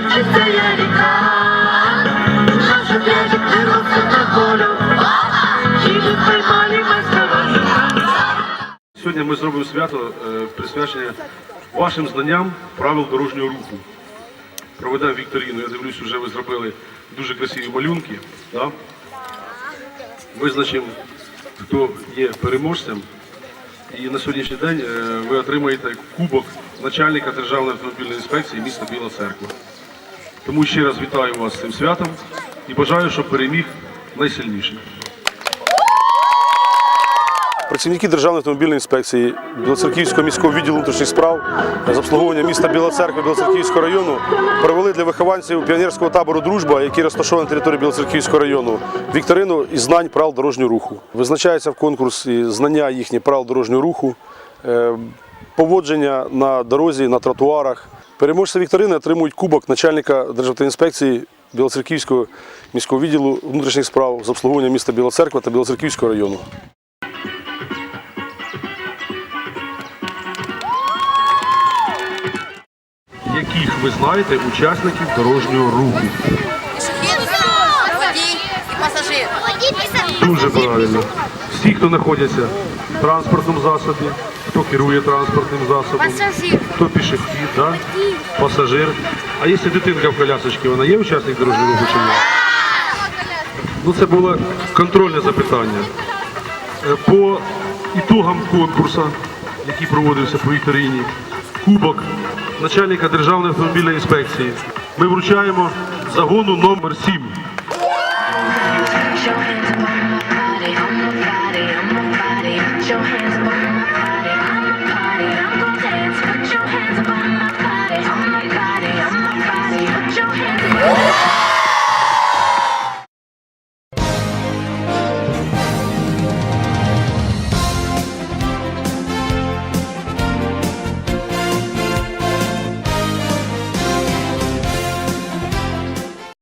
чистая река. Наша пряжа вырвался на волю. Сьогодні ми зробимо свято е, присвячене вашим знанням правил дорожнього руху. Проведемо вікторину. Я дивлюсь, вже ви зробили дуже красиві малюнки. Да? Визначимо, хто є переможцем. І на сьогоднішній день е, ви отримаєте кубок начальника Державної автомобільної інспекції міста Біла Церква. Тому ще раз вітаю вас з цим святом і бажаю, щоб переміг найсильніший. Працівники Державної автомобільної інспекції Білоцерківського міського відділу внутрішніх справ з обслуговування міста Біла Церква Білоцерківського району провели для вихованців піонерського табору Дружба, який розташований на території Білоцерківського району, вікторину із знань правил дорожнього руху. Визначається в конкурсі знання їхні правил дорожнього руху, е, поводження на дорозі, на тротуарах. Переможці вікторини отримують кубок начальника Державної інспекції Білоцерківського міського відділу внутрішніх справ з обслуговування міста Біла Церква та Білоцерківського району. яких ви знаєте учасників дорожнього руху. Дуже правильно. Всі, хто знаходяться в транспортному засобі, хто керує транспортним засобом, Пасажир. хто пішохід, да? пасажир. А якщо дитинка в колясочці, вона є учасник дорожнього руху чи ні? Ну, це було контрольне запитання. Е, По ітогам конкурсу, який проводився по вікторині, кубок начальника Державної автомобільної інспекції, ми вручаємо загону номер 7. Put your hands on my body, on my body, on my body. Your hands on my